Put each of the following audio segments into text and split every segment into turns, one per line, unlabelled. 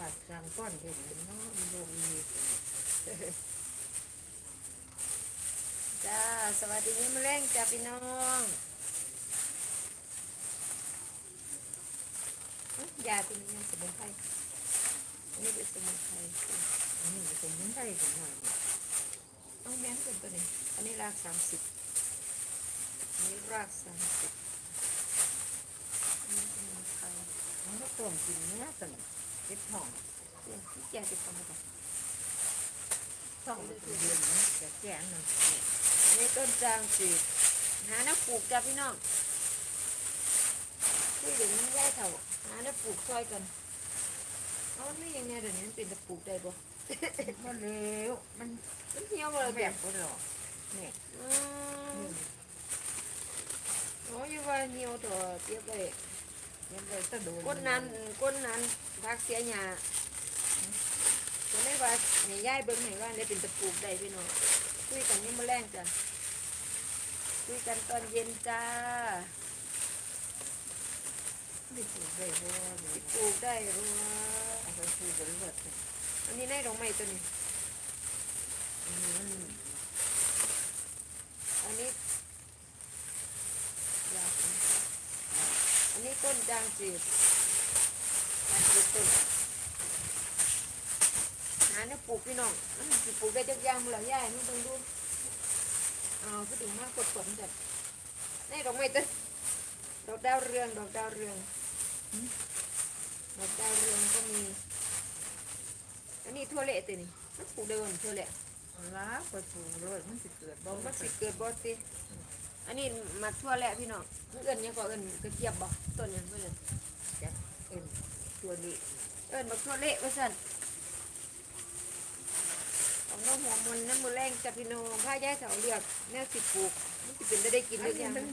บัตรกลางก้อนเห็นเนาะมันโยมี
จ้า สวัสดีมื้อแรงจ้าพี่น้องยาเป็นยังสมุนไพรอันนี้เป็นสมุนไพร
อันนี้สมุนไพรถึงหน่อย
เอาแม่นเป็นตัวนี้ อันนี้รากสามสิบอันนี้รากสามสิบอันนี้สมุนไพร
มันก็ต้มกินเนื้อสน เจ็บท้อง
เดี๋ยวที่แกจะทำมาก่อน
ท้องมันคือเดือนนี้จะแก่หนึ่ง
อันนี้ต้นจางจีหาน้ำปลูกจ้าพี่น้องที่ถึงย่ายเถ่าหาน้ำปลูกซอยกันเอาไม่ยังไงเดี๋ยวนี้มันเป็นตะปลูกได้บ่
มันเร็วมัน
มันเหี่ยวเลย
แบ
บ
ก็หลอเนี่ย
อืมโอ้ยว่าเหี่ยวตัวเทียบ เลย
ยังเลยตะโดน
ก้นนั้นก้นนั้นพักเสียหยาจะได้ว่าให้ย่ายเบิ่งให้ว่าได้เป็นตะปูกได้พี่น้องคุยกันนี่มาแรงจ้ะคุยกันตอนเย็นจ้า
ไม่ถูกเลยเพราะว่า
สิปลูกได้รู้ว่า
เอาไปพูดกันเลือดเนี่ย
อันนี้ในดอกไม้ตัวนี้
อันนี้มัน
อันนี้ยาอั นนี้ต้นจางจืดจางจืดต้นหาเนี่ยปลูกพี่น้องมันสิปลูกได้จักอยางมื้อละย่ายมันต้องดูเอาคือถึงมากดผลจัดในดอกไม้ต้นดอกดาวเรืองดอกดาวเรืองดอกดาวเรืองก็มีอันนี้ทั่วเละตัวนี้มันปลูกได้วันทั่วเละ
ล้าไปปลูกเลยมันสิเกิดบ่
บ่
มั
มัน
น
สิ
สิ
เกิดบ่ติ อันนี้หมักทั่วแหละพี่น้องเอิ้นยังก็เอิ้นกระเจี๊ยบบ่ต้นยังเพิ่นเอิ้น
เอ็นตัวนี้
เอิ้นบักทั่วเละว่าซั่นเอาน้องหัวมันน้ำมือแรงจับพี่น้องพาแยายเสาเลือกแนวสิปลูกมันสิเป็นได้ได้กิน
อัน
ได้
นี้
ยัง
มัน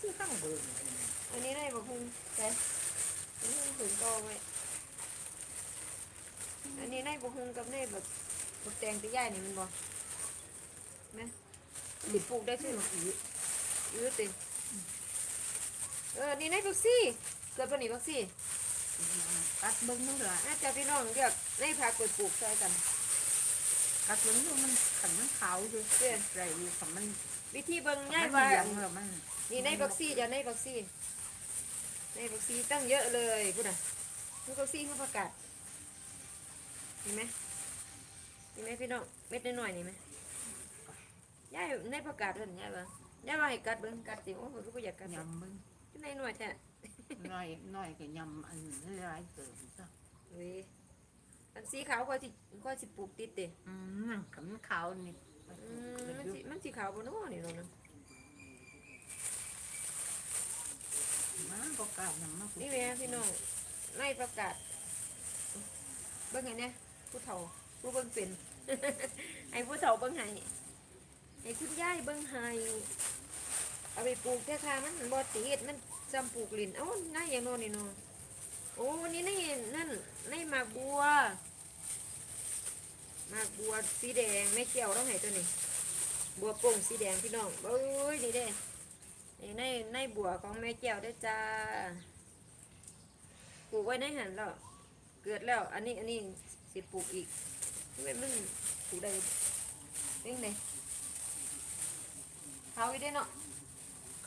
คือข้างเบิ่ง
อันนี้ได้บ่คุณแต่อันนี้ถึงก็ไว้อันนี้ได้บ่คุงกับได้แบบบักแตงตะย่ายนี่มันบ่แม่นมันสิปลูกได้ซื่อ
อีก
ยืดติเออนี่นายบักซี่เกิดปานนี้บักซี่
ตัดเบิ่งนู่นล่ะ
น่าจะพี่น้องเรียกนายพาเกิดปลูกใส่กัน
ตัดเบิ่งนู่นมันขันมันขาวอยู่
เด้อ
ไรอยู่ขันมัน
วิธีเบิ่ง
มั
ง่าย
น
ว่า
เหลืองแล้วมัน
นี่นายบักซี่จะนายบักซี่นายบักซี่ตั้งเยอะเลยพูดน่ะนายบักซี่เขาประกาศเห็นไหมเห็นไหมพี่น้องเม็ดน้อยๆนี่ไหมย่ายนายประกาศเพิ่นย่ายว่าย่ายว่าให้กัดเบิ่งกัดสิโอ้โหรู้ว่าอยากกัด
ยำเบิ่ง
นายน้อยแท้
น้อยน้อยก็ยำอันหลายเติมซะ
เว้ยอันสีขาวก็สิก็สิปลูกติดเด้
อืมขันมันขาวนี่
อืมมันสิมันสีขาวบนน้อนี่เนาะนะ
มันก็กล้าวนำมาปลู
นี่
ก
แม่พี่น้องในประกาศเบิ่งไงเนี่ยผู้เฒ่าผู้เบิ่งเป็นไอ้ผู้เฒ่าเบิ่งให้ไอ้คุณยายเบิ่งให้ เอาไปปลูกแค่ค่ะมันบ่ติดมันจำปลูกลินเอ้าง่ายอย่างโน้นนี่นาะโอ้นี่นี่นั่นในหมากบัวหมากบัวสีแดงไม่เกี่ยวต้องให้ตัวนี้ บัวโป่งสีแดงพี่น้องเอ้ยนี่เด้นี่ในในบัวของแม่แก้วได้จ้าปลูกไว้ในหันแล้วเกิดแล้ว อันนี้อันนี้สิปลูกอีกเว้ยมันปลูกได้ยังไงเขาอีได้เนาะ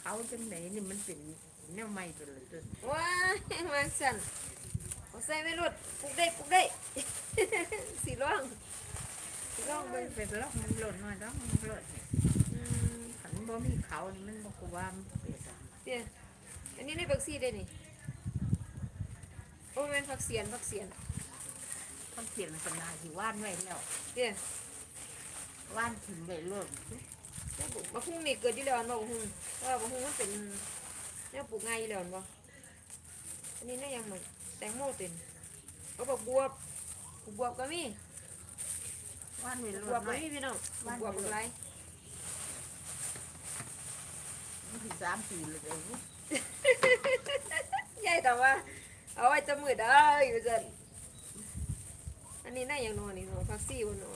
เขาจังไหนนี่มันเป็นแนวใหม่ไปเลยเด้อ
ว้ายมาสั่นเอาใส่ไม่รุดปลูกได้ปลูกได้ สีร่องสีร่อง
มั
เบิ่
น
ง
เป็นแล้วมันหล่นมาแล้วมันหล่น
อืม
ขันบ่มีเขานี่มันบ่กว่ามันเป็ดอะ
เดี๋ยวอันนี้ในบักซีได้นี่โอ้ยแม่นผักเสียนผักเสียน
ต้องเปลี่ยนขนาดที่ว่านไว้แล้ว
เดี๋ยว
ว่านถึงเลยเริ่ม
มะฮุ่งนี่เกิดที่แล้วอันบ่มะฮุ่งเพราะว่ามะฮุ่งมันเป็นแนวปลูกง่ายอยู่แล้วอันบ่อันนี้น่ายังเหมือนแตงโมเต็นเอาบักบวบบักบวบก็มี
ว่านไว้
บั
ร
กบว
ว
บ
ม
ก็
ไว้
มีพี่น้องบักบวบบักไร
มันสิสามปีเลยเด้อยา
ยแต่ว่าเอาไว้จะมือได้อยู่จันอันนี้น่ายังนอนนี่เนาะพักซี่วันเนาะ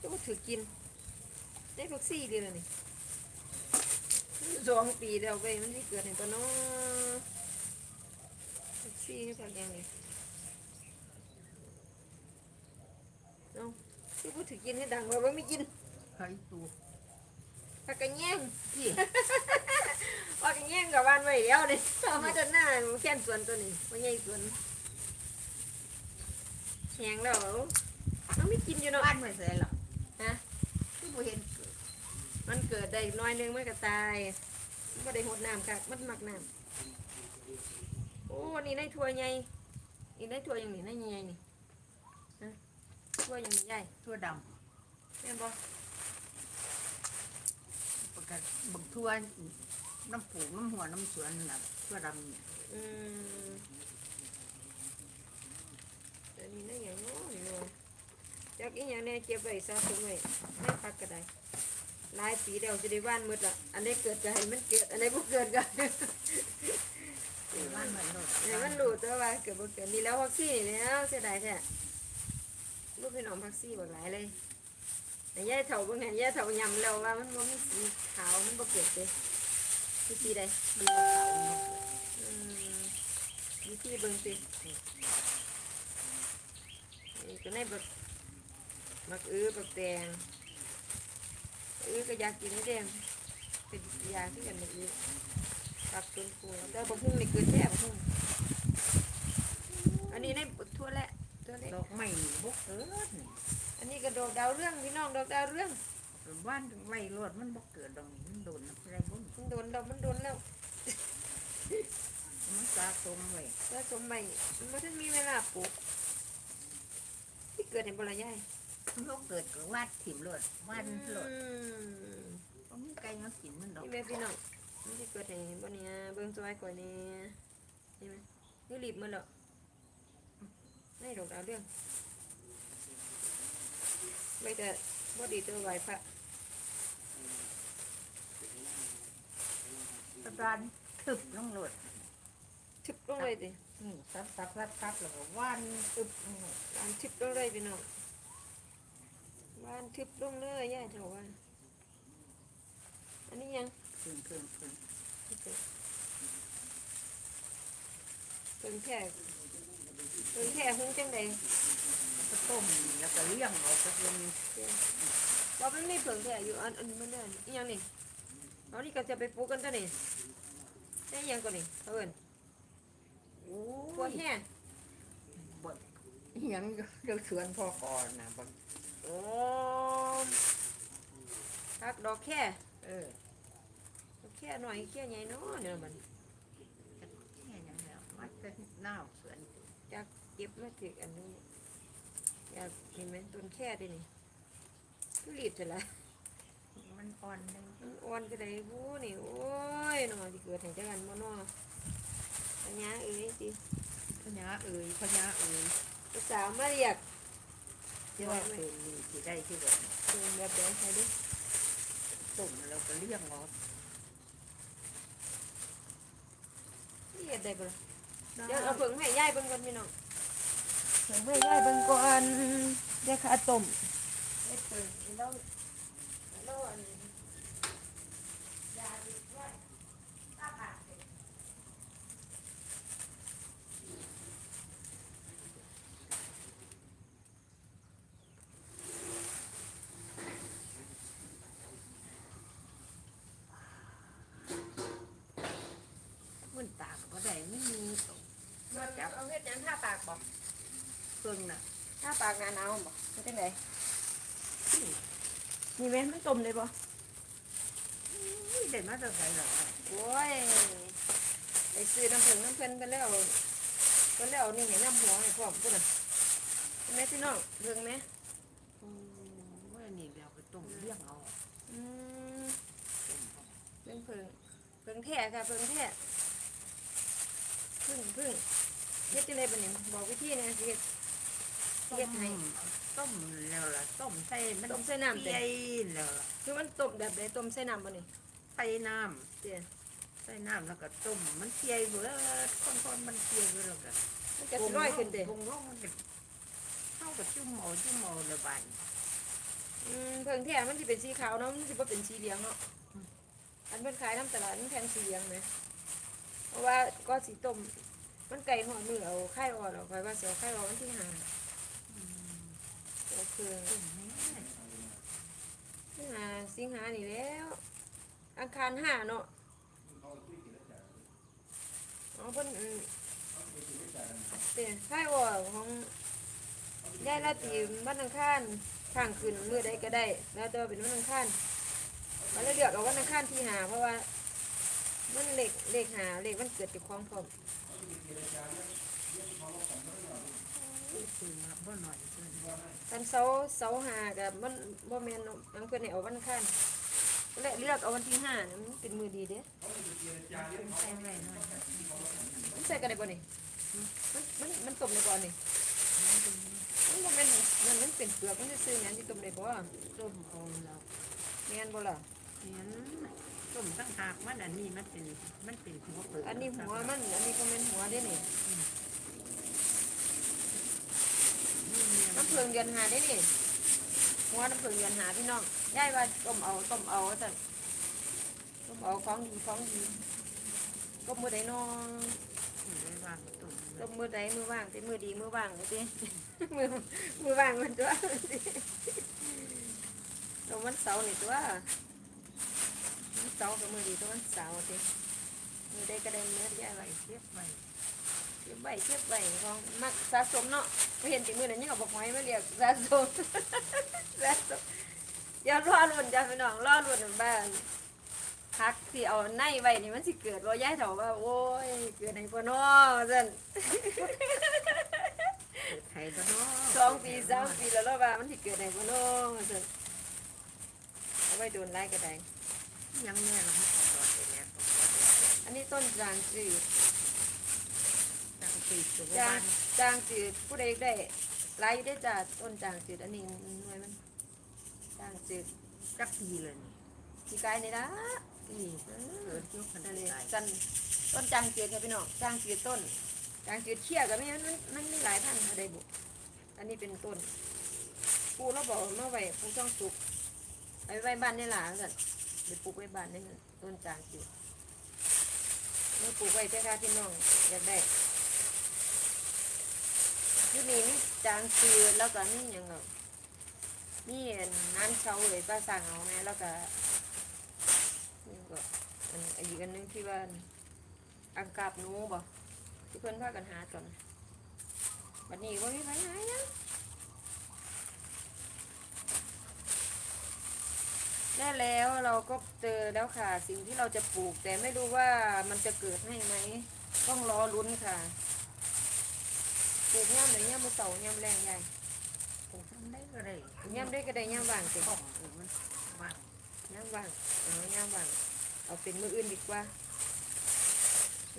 จะมาถือกิน ได้พักซี่ดีแล้วนี่สองปีแล้วเว้ยมันที่เกิดเห็นปะเนาะพักซี่นี่พักยังไงเนาะที่พูดถึงกินให้ดังว่าไม่กิน
หายตัว
พักกันแย่ง
พี่
พักกันแย่งกับบ้านไว้แล้วเนี่ยเอามาจนหน้าแค่นสวนตัวนี้มันใหญ่สวนแหงแล้วมันไม่กินอยู่เนาะ
บ้านไว้เสร็จหรอ
ฮะ
ที่ผมเห็น
มันเกิดได้น้อยหนึงมันก็ตายมันก็ได้หดน้ำค่ะมันมักน้ำโอ้นี่ในถ้วยใหญ่อีกในถ้วยอยังนี่ในใหญ่ๆนี่ฮะถ้วยอยังใหญ่
ทั่วด
แม่นบ่ำ
ประกาศบักทั่วน้ำปลูกน้ำหัวน้ำสวนน่ะทั่วดำเนี่ย
อืมอันนี้ในหยังเนาะนี่เนาะจักอีหยังแน่เก็บไว้สะสมไว้ในพักก็ได้ หลายปีแล้วจะได้บ้านหมดละอันใดเกิดก็ให้มันเกิด อันใดบ่เกิดก็
บ้านไม่โลด
เนี่ยมันรู้ตัวว่าเกิดบ่เกิดนี่แล้วพักซี่นี่แล้วเสียดายแท้ลูกพี่น้องพักซี่บักหลายเลยแต่ย่าเฒ่าบิ่งหันย่าเฒ่ายำแล้วว่ามันบ่มีสีขาวมันบ่เกิดเด้มีสีใด
มันบ่ขาวมันบ่เกิด
อืมมีที่เบิ่งสินี่ก็ในบักบักอื้อบักแดง อื้อก็อยากกินนี่แดงเป็นยาที่กันบักอื้อปรับต้นฟูแต่บักหุ่งนี่เกิดแท้บักหุ่งอันนี้ในบักทั่วแหละตัวเล็ก
ดอกไม้นี่บ่เกิดนี่
อันนี้ก็ดอกดาวเรื่องพี่น้องดอกดาวเรื่อง
บ้านไว้รถมันบ่เกิดดอกนี่มันโดนน้ำอะไรบ่
มันโดนดอกมันโดนแล้ว
มันสะสมไว้
แล้วสมใหม่มันบ่ทันมีเวลาปลูกที่เกิดในบ่ละยาย
มันบ่เกิดก็วาดถิ่มรถวาดรถ
อืม
บ่มีไก่มากินมันดอก
นี่แม่พี่น้องมันจะเกิดให้บ่เนี่ยเบิ่งซอยก่อยเนี่ยเห็นไหมนี่รีบมาแล้วนี่ดอกดาวเรื่อง ไม่แต่บ่ดีตัวไหวพระ
ตะดานทึบลงรถ
ทึบลงเลยดิ
อืมซับซับซับซับแล้วก็วานตึบลงรถ
วานทึบลงเลยพี่น้อง วานทึบลงเลยย่าเถาว่าอันนี้ยังเพึ่
งพึ่งพึ่ง
เพิ่งแท้เพิ่งแท้หุ้งจังใด
ก็ต้มแล้วก็เลี้ยงออกก็เป็น
เรามันไม่เพิ่งแท้อยู่อันอันมันได้อีหยังนี่เอานี่ก็จะไปปลูกกันตัวนี้ได้ยังก่อนนี่เพิ่น
โอ้ย
พวกแห่
บดยังเดี๋ยวสวนพ่อก่อนนะบด
โอ้ทักดอกแค่
เออ
ดอกแค่หน่อยแค่ใหญ่เนาะเนี่ยมัน
แค่นั้นแล้วมันเป็นหน้าสวน
จากเก็บมาถึงอันนี้อยากเห็นไหมต้นแค่ดินี่ก็รีบจะละ
มันอ่อนเลย
มันอ่อนก็ได้บู้นี่โอ้ยหนอที่เกิดแห่งจังกันบ่เนอปัญญาเอ้ยสิ
พญาเอ๋ยพญาเอ๋ย
ภาษาวมาเรียก
ที่ว่าเคยมีที่ได้ที่แบบ
เป็นแบบเดียวใครดิ
ต้มเราก็เลี้ยงออก
เรียกได้ปะเดี๋ยวเอาเพิ่งให้ย่ายเบิ่งก่อนพี่น้อง
เพิ่งให้ย่ายเบิ่งก่อนเดี๋ยวข้าต้ม
เฮ็ดเพิ่งแล้วแล้วอันยาดีด้วยตาผากเด้
มันตากก็ได้ไม่มีต้ม
มันจับเอาเฮ็ดหยังท่าปากบ่
เพิ่งน่ะ
ท่าปากหนาหนาวบ่เป็นจังไดนี่แม่นมันต้มได้บ่
อุ้ยได้มาตั้งแต่หรอก
โอ้ยไปซื้อน้ำผึ้งน้ำเพิ่นกันแล้วก็แล้วนี่ให้น้ำหัวให้พร้อมพุ่นน่ะเห็นไหมพี่น้องเบิ่งไหม
โอ้ยนี่เดี๋ยวไปต้มเลี้ยงเอา
อืม
ต้มเอา
เป็นผึ้งผึ้งแท้ค่ะผึ้งแท้ผึ้งผึ้งเฮ็ดจังไดบัดนี้บอกวิธีแหน่สิเฮ็ดสิ เฮ็ดให้
ต้มแล้วล่ะต้มใส่มัน
ต้มใส่น้ำเด้
เย็นแล้วล่ะ
คือมันต้มแบบใดต้มใส่น้ำบ่นี่
ใส่น้
เตี้ยำ
ใส่น้ำแล้วก็ต้มมันเคี่ยวเบิดคนๆมันเคี่ยวเบิดแล้วก็
มันก็สิร้อยขึ้นเด้
วงร่องมันก็เข้ากับจุ่มเอาจุ่มเอาละบาน
อืมผึ้งแท้มันสิเป็นสีขาวเนาะมันสิบ่เป็นสีเหลืองเนาะ
อืม
อันเพิ่นขายน้ำตลาดมันแพงสีเหลืองไหมเพราะว่าก็สีต้มมันไก่หอดมือเอาไข่อ่อนออกไปว่าเสียวไข่อ่อนวันที่ห้า ไปโอเค
ตุ่มแม่
สิงหาสิงหานี่แล้ว อังคารห้าเนาะอ๋อเพิ่นเต็ใช่ว่ของยายลาตีวันอังคารข้างคืนมือใดก็ได้ แล้วต่ว่าเป็นวันอังคารมาเลยเลือกเอาวันอังคารที่หา เพราะว่ามันเลขเลขหาเลขมันเกิดจากความพร้อม
ตื่นมาบ่หน่อยเพิ่น
กันเสาเสาหากับมันบ่แม่นเนาะมันเพิ่นให้เอาวันอังคารและเลือกเอาวันที่ห้านะมันเป็นมือดีเด้
เป็นใส่ไว้หน่อยครับ
มันใส่กันได้บ่นี่มันมันมันต้มได้บ่นี่
มันเป็น
มันบ่แม่นมันมันเป็นเปลือกมันซื่อๆหยังสิต้มได้บ่
ต้มเอาแล้ว
แม่นบ่ล่ะ
เห็นต้มตั้งหากมันอันนี้มันเป็นมันเป็นหัวเปลือก
อันนี้หัวมันอันนี้ก็แม่นหัวเด้นี่
น้ำ
เพิงเดือนหาได้นี่หัวน้ำเพิงเดือนหาพี่น้องย่ายว่าต้มเอาต้มเอาซั่นต้มเอาของดีของดีก็มือใดน้อง
ต้ม
มมื้อใดมือว่างแต่มือดีมือว่างเลยติมือมือว่างมันตัวต้มวันเสาร์นี่ตัววันเสาร์ก็มื้อดีตัววันเสาร์ติมือใดก็ได้มื้อยายว่า
เก็บไว้
เก็บไว้เก็บไว้ของมักสะสมเนาะไม่เห็นติมือนั้นยังเอาบอกไม้มาเรียกสะสมสะสมอย่ารอรุ่นจ้าพี่น้องรอรุ่นบ้านพักที่เอาในไว้นี่มันสิเกิดว่าย้ายเถาว่าโอ้ยเกิดในพ่อน้อซั่น
ไทยก็เนาะ
สองปีสามปีแล้วแล้วว่ามันสิเกิดในพ่อน้อซั่นเอาไว้โดนไล่ก็ได้
ยังแม่เราไม่ตลอดเลยเนี่ย
อันนี้ต้นจางจืด
ตั้ง ปีตัว
จา
ง
จางจืดผู้ใดได้ไล่ได้จ้าต้นจางจืดอันนี้หน่วยมันจางจืด
จักปีเลยนี่
พี่กายนี่นะ
ปีเกิดยุคขนา
นั่
ด
เลย
ไหน
จันต้นจางจืดค่ะพี่น้องจางจืดต้นจางจืดเชี่ยกับไม่มันมันมันมีหลายพันธุ์อะไรบุอันนี้เป็นต้นปูเราบอกเมื่อไหร่ปูช่องสุกเอาไว้บ้านนี่หล่ะสันเดี๋ยวปลูกไว้บ้านนี่นั่นต้นจางจืดเมื่อปลูกไว้เพื่อค่ะพี่น้องอยากได้ ที่นี่นี่จางจืดแล้วก็นี่ยังไงนี่น้ำเชาเลยป้าสั่งเอาแม่แล้วก็นี่ก็อันอีกอันหนึงที่ว่าอังกาบนูบ่ที่เพื่อนพากันหาก่อนบัดนี้ว่ามีไผหายังได้แล้วเราก็เจอแล้วค่ะ สิ่งที่เราจะปลูก แต่ไม่รู้ว่ามันจะเกิดให้ไหม ต้องรอลุ้นค่ะ ปลูกย่ำไหนย่ำมือเต่าย่ำแรงใหญ่
ผมทำได้ก็ได้
ย่ำได้ก็ได้ย่ำบางสิ
ของมันว่าง
ย่ำบางเอาย่ำบางเอาเป็นมืออื่นดีกว่า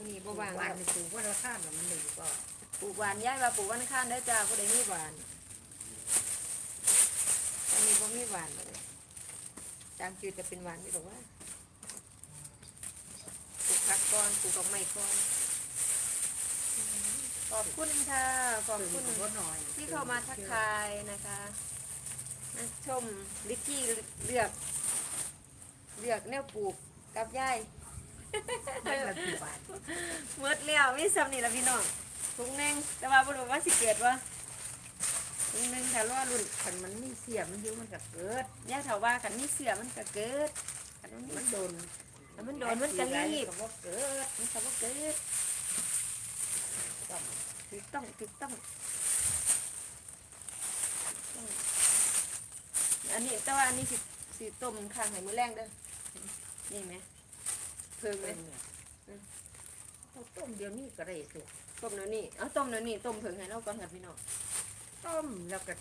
นี้บ่
ว่
ว่าง
ว่าง
แล้ว
ในสูงว่าราคาแบบมันดีก็
ปลูกหวานย้ายมาปลูกวันข้านได้จ้าผู้ใดมีหวานอันนี้ก็มีหวานเลยจางจืดจะเป็นหวานไม่หรอกว่าปลูกผักก่อนปลูกดอกไม้ก่อน ขอบคุณค่ะ ขอบคุณ
ก็หน่อย
ที่เข้ามาทักทายนะคะมาชมลิกกี้เลือก เลือกแนวปลูกกับยาย
ไม่ละกี่บาท
เมื่อแล้วมีซ้ำนี่ละพี่น้องถุงหนึงแต่ว่าบ่รู้ว่าสิเกิดวะถุงหนึงถ้ารอรุ่น
คันมันมีเสียมันอยุ่มันก็เกิด
ย่าเถาว่ากันมีเสือมันก็เกิดคันมัน
มันโดน
มันมันโดนมันก็รีบ
ก็บ่เกิด
มันก็บ่เกิด ถูกต้องถูกต้องอันนี้แต่ว่าอันนี้สิสิต้มข้างให้มือแรงเด้อนี่ไหมเพิ่งไหม
เอาต้มเดี๋ยวนี้ก็ได้สิ
ต้มเดี๋ยวนี้เอาต้มเดี๋ยวนี้ต้มเพิ่งให้เราก่อนค่ะพี่น้อง
ต้มแล้วก็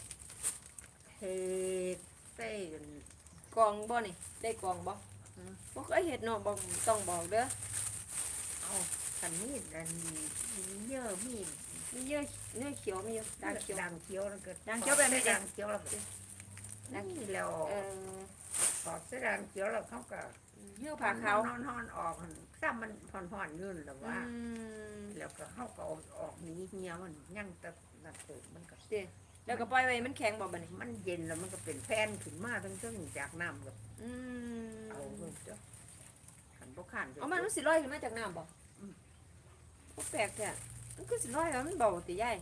เทใส่
กองบ่นี่ได้กองบ่
อืม
บ่เคยเฮ็ดเนาะบ่ต้องบอกเด้อ
เอาคันมีดอันนี้เยอะมีด
มีเยอะเนื้อเขียวมีเยอะด่างเขียว
ด่างเขียวแล้วก็
ด่างเขียวแบบไหนจ๊ะ
ด่างเขียวแล้วก็นี่แล้ว
เอ่อ
ปอกเสื้อด่างเขียวแล้วเขาก็
เยื่อผ่าขาวน
อนนอนออกซ้ำมันผ่อนผ่อนยื่นแล้ว
อื
ว่ามแล้วก็เขาก็เอาออกหนี้เงี้ยมันยั่งแต่นั่นเติมันก็
เด้แล้วก็ปล่อยไว้มันแข็งบ่บัดนี้
มันเย็นแล้วมันก็เป็นแผ่นขึ้นมาทั้งซึ่งจากน้ำกับ
อืม
เอาเบิ่งเจ้าขันบ่ขัน
เอามันมันสิลอยขึ้นมาจากน้ำบ่
อืม
บ่แปลกแท้ มันคือสิลอยแล้วมันเบาติยาย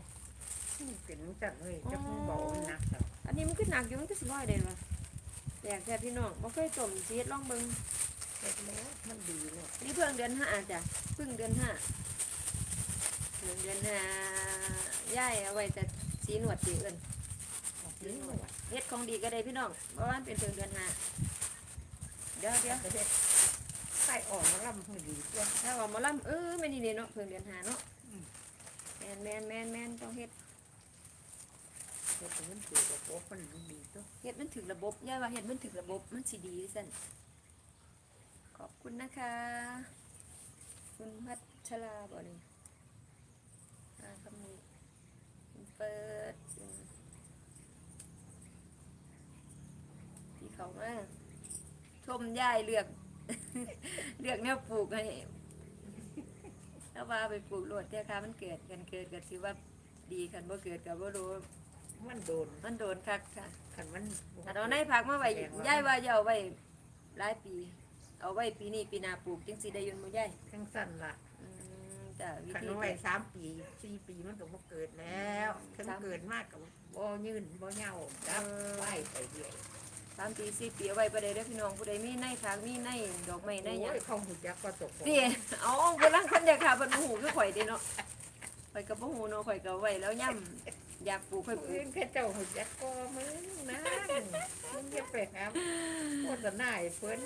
เป็นจัดเลยจะพูดเบามันหนักแล้ว
อันนี้มันขึ้นหนักอยู่มันก็สิบ่อยเด่นว่ะแปลกแท้พี่น้องบ่เคยต้มสิเฮ็ดลองเบิ่ง
เฮ็ดแล้วมันดีเนาะ
นี่เพิ่งเดือนห้าจ้ะเพิ่งเดือนห้าเพิ่งเดือนห้าย่ายเอาไว้แต่สีหนวดสีเอิ้น
ออก
สี
นี่
หน
หม
ว
ด
ดเฮ็ดของดีก็ได้พี่น้องเพราะว่ามันเป็นเพิ่งเดือนห้าเดี๋ยวเดี๋ยว
จะได้ไข่ออกมาลำให้ดีเจ้า
ถ้าว่าหมอลำเออแม่นนี่เด้เนาะเพิ่งเดือนห้าเนาะ แม่นแม่นแม่นแม่นต้องเฮ็ด
เฮ็ดให้มันถือกับโป๊ะมันดีตัว
เฮ็ดมันถึงระบบย่าว่าเฮ็ดมันถึงระบบมันสิดีสั่นขอบคุณนะคะ คุณพัชราบ่นี่อ่าคำนี้คุณเปิดอืมที่เขามาชมย่ายเลือก เลือกแนวปลูกให้ แล้วว่าไปปลูกโลดเที่ยค่ะมันเกิดกันเกิดกันสิว่าดีคันบ่เกิดกับบ่รู้
มันโดน
มันโดนคักค่ะ
คันมัน
ถ้าเอาในผักมาไว้ย้ายว่าจะเอาไว้หลายปี เอาไว้ปีนี้ปีหน้าปลูกจังสิได้อยืนบ่ย้าย
ทั้งสั้นล่ะ
อืมจ้ะวิ
คัน
ธี
เอาไว้สามปีสี่ปีมันก็บ่เกิดแล้วถึงเกิดมากกับบ่ยืนบ่เหย้าจับไหวไปเรื่อย
สามปีสี่ปีเอาไว้บ่ได้เด้อพี่น้องผู้ใดมีในผักมีในดอกไม้ในหยัง
โอ้ยเขาหูจักก็ตก
สิเอาบ่ลังคนเดียวค่ะเพิ่นบ่ฮู้คือข่อยเด้เนาะข่อยก็บ่ฮู้เนาะข่อยก็เอาไว้แล้วย่ำอยากปลูกค่อยปลู
อื่
ก
นแค่เจ้าหูจักก็มึงนะมึงอย่าไปหาโคตรหน้าให้เพิ่น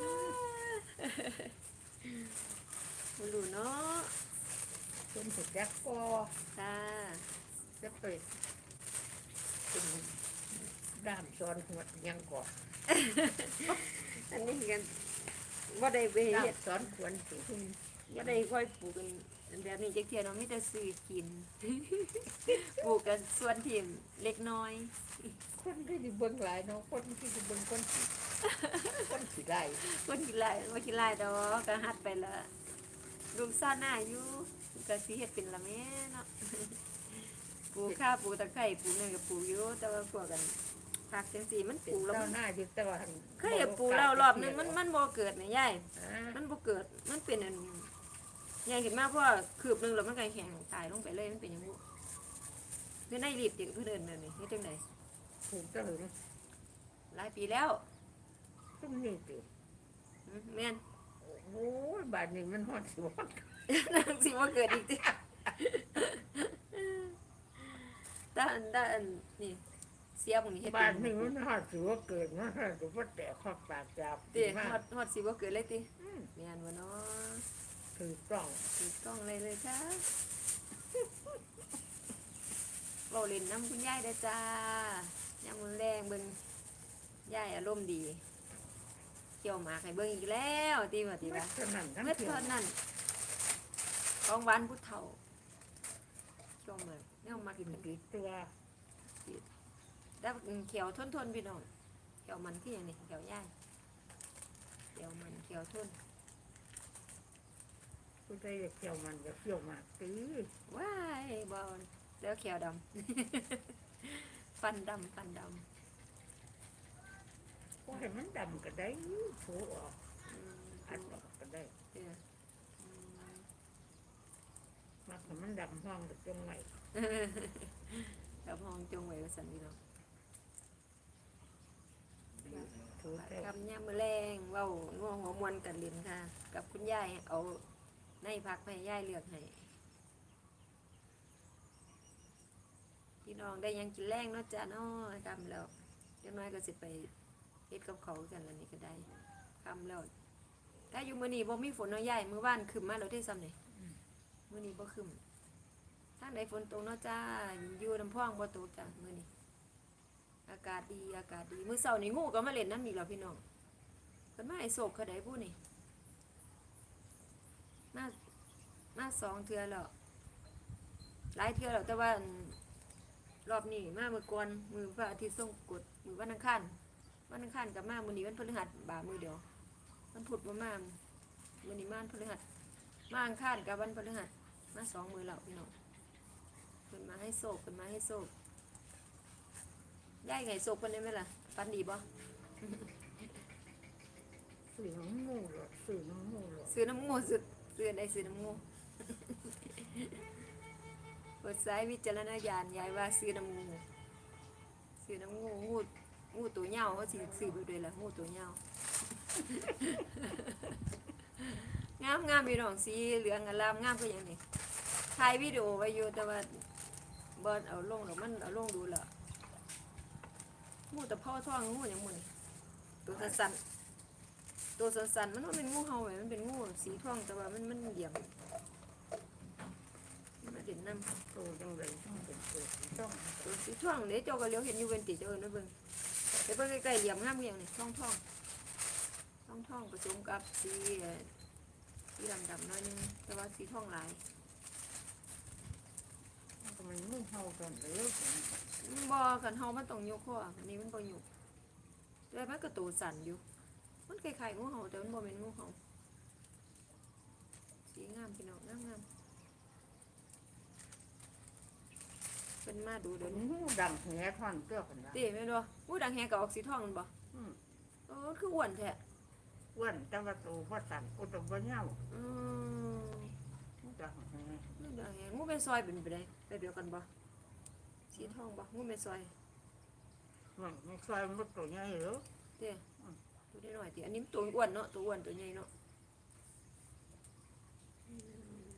บ่รู้เนาะ
เพิ่นหูจักก็
จ้า
จะไปเป็นด้ามซ้อนหัวยังก่อน
อันนี้กันบ่ได้ไป
ด้า
เฮ็
ม
ด
ซ้อนควรสิ
บ่ได้ค่อยปลูกกันแบบนี้จักเที่ยเนาะมีแต่ซื้อกิน ปลูกกันส่วนที่เล็กน้อย
คนที่สิเบิ่งหลายเนาะคนที่สิเบิ่งคนสิคนสิได้
ว่ากินไรว่ากินไรดอกก็หัดไปละลูกซ่าหน้าอยู่ก็สิเฮ็ดเป็นละแม่เนาะปลูกข้าวปลูกตะไคร้ปลูกนั่นก็ปลูกอยู่แต่ว่าพวกกัน ผักจังซี่มันป
เป็น
ลูกแล้ว
เจ้า
มัน
หน้าอยู่แต่ว่า
เคยปลูกแล้วรอบนึงมันมันบ่เกิดแม่ยาย
อ่า
มันบ่เกิดมันเป็นอันใหญ่ขึ้นมาเพราะว่าคืบหนึงแล้วมันก็แห้งตายลงไปเลยมันเป็นหยังบ่คือในรีบเด็กเพิ่นเอิ้นแบบนี้เฮ็ดจังได
ปลูกตะหึง
หลายปีแล้ว
ซุ่มนี่ติ
อืมแม่น
โอ้ยบาดนี้มันฮอดสิว่า
นางสิว่าเกิดอีกติด้านด้านนี่ เสียบนี่เฮ็ด
บาดนี้มันฮอดสิว่าเกิดมันฮอดสิว่าแตกขอบปากจับ
ติ
มา
ฮอดฮอดสิว่าเกิดเลยติ
อืม
แม่นบ่เนาะ
ถูกต้อง
ถูกต้องเลยเลยจ้าเว้าเล่นน้ำคุณยายเด้อจ้ายามมื้อแรงเบิ่งยายอารมณ์ดีเกี่ยวหมากให้เบิ่งอีกแล้วติว่าติ
เมื่อ
ว่า
เท่านั้นทั้ง
เมื่อ
เที่ย
เท่าวนั้นของหวานผู้เฒ่าเกี่ยวหมากแนวมากิ
กิ
น
น
กัน
กี่ตัว
แล้วเขียวทนทนๆพี่น้องเขียวมันคืออย่างนี้เขียวย่ายเขียวมันเขียวทน
ผู้ใดจะเที่ยวมันก็เที่ยวมากตี
ว้ายบอลแล้วเขียวดำ ฟันดำฟันด
ก็ให้มันดำก็ได้ถูออกำ
อืม
อันออกก็ได้
เอออืม
มักให้มันดำห้องก็จงไว้
แล้วพองจงไว้กับสันพี่น้อง
ถูแต่
คำย่ามมือแรงเว้าง่วงหัวมวนกันเลินค่ะ กับคุณยายเอาในพักให้ยายเลือกให้พี่น้องได้หยังกินแรงเนาะจ้าเนาะคำแล้วเดี๋ยวน้อยก็สิไปเฮ็ดกับเขากันแล้วนี่ก็ได้คำแล้วถ้าอยู่มื้อนี้บ่มีฝนเนาะยายมื้อวานคึมมาแล้วที่ซ้ำนี่มื้อนี้บ่คึมทางใดฝนตกเนาะจ้าอยู่ลำพองบ่ตกจ้ามื้อนี้ อากาศดีอากาศดีมื้อเช้านี่งูก็มาเล่นน้ำอีกแล้วพี่น้องเพิ่นมาให้โศกเขาได้ผู้นี่มามาสองเทื่อแล้วหลายเทื่อแล้วแต่ว่ารอบนี้มาเมื่อก่อนมือพระอาทิตย์ทรงกฎมือวันอังคารวันอังคารกับมามือนี้วันพฤหัสบ่ามือเดียววันพุธบ่มามือนี้มาวันพฤหัสมาอังคารกับวันพฤหัสมาสองมือแล้วพี่น้องเพิ่นมาให้โศกเพิ่นมาให้โศก ยายไงโศกคนได้ไหมล่ะปันดีบ่
สื่อน้ำมูกหรอกสื่อน้ำมูกหรอก
ซื้อน้ำงูสุดซื้อได้ซื้อน้ำงูเปิดสายวิจารณญาณยายว่าซื้อน้ำงูซื้อน้ำงูงูงูตัวเหย้าเขาสิซื้อไปด้วยละงูตัวเหย้างามงามพี่น้องสีเหลืองอลามงามก็อย่างนี้ถ่ายวิดีโอไว้อยู่แต่ว่าบอลเอาลงหรอกมันเอาลงดูและ งูตะเภาท่องงูอย่างมันตัวสั้นๆตัวสั้นๆมันว่าเป็นงูเห่าไหมมันเป็นงูสีท่องแต่ว่ามันมันเหลี่ยมมาเด่นน้ำ
โตจังเลยตั
วสีท่องเดี๋ยเจ้าก็เลี้ยวเห็นอยู่เป็นติเจ้าเอิ้นไว้เบิ่งเดี๋ยวเบิ่งใกล้ๆเหลี่ยมงามอย่างนี้ท่องท่องท่องท่องผสมกับสีเอ่อสีดำๆหน้อยนึงแต่ว่าสีท่องหลาย
มันไม่เท่ากันเลย
บ่กันเฮามันต้องยกคออันนี้มันบ่ยกแต่มันก็ตัวสั่นอยู่ มันคล้ายๆงูเห่าแต่มันบ่แม่นงูเห่าสีงามพี่น้องงามงามเป็นมาดู
เดี๋
เดี๋
ย
ยวว
นี้
นี้
ดังแหงท่อนเกี่ยวกันละ
ติแม่นบ่งูดังแฮก็ออกสีทองนั่นบ่
อืม
เออคืออ้วนแท้
อ้วนแต่ว่าโตพ่อสั่นอุตบะเน่า
อืม
ดังแห
งูดังแฮงูแม่ซอยเป็นไปได้แบบเดียวกันบ่สีทองบ่งูแม่ซอย
มันไม่ใช่มันตัวใหญ่หรอ
เด้ตัวน้อยๆติอันนี้มันตัวอ้วนเนาะตัวอ้วนตัวใหญ่เนาะอืม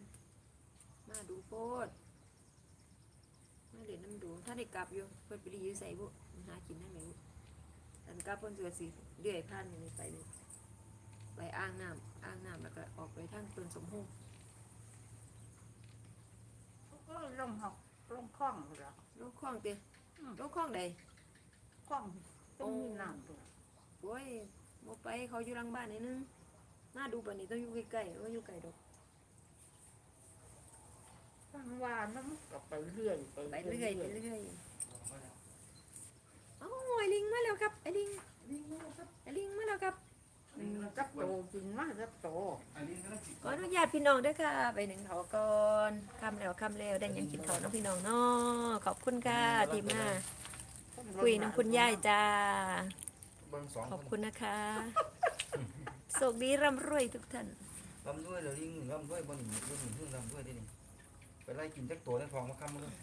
มาดูโพดมาเล่นน้ำดูถ้าได้กลับอยู่เพิ่นไปรีอยู่ใส่บุหากินนั่นแหละบุอันกลับเพิ่นสิว่าสิเลื่อยผ่านอย่างนี้ไปเลยไปอ่างน้ำอ่างน้ำแล้วก็ออกไปทางต้นสมโภช
ก็ลงหอกลงคล้องหรอ
โลกคลองเตี้ย
อืม
โลกคลองใด
คล้องต้องมีน้ำตัว
โอ้ยบ่ไปเขาอยู่หลังบ้านนิดนึงน่าดูปานนี้ต้องอยู่ใกล้ๆว่าอยู่ไกลดอก
ตั้งว่าน้ำก็ไปเรื่อย
ไปเรื่อยไปเรื่อยเอ้าไอ้ลิงมาแล้วครับไอ้ลิง
ลิงนะครับ
ไอ้ลิงมาแล้วครับ
ลิงกับโตกินมากกับโต
ขออนุญาตพี่น้องด้วยค่ะ ไปหนึ่งเขาก่อนคำแล้วคำแล้วได้หยังกินเขาวเน้องพี่น้องเนาะขอบคุณค่ะที่มาคุยน้ำคุณยายจ้า
เบิ่งสอง
ขอบ
คน
คุณนะคะโชคดีร่ำรวยทุกท่าน
ลำด้วยเดี๋ยวลิงลำด้วยบนหนึ่งรุ่นหนึ่งลำด้วยที่นี่ไปไล่กินจักตัวได้ฟองมาคำมาเลย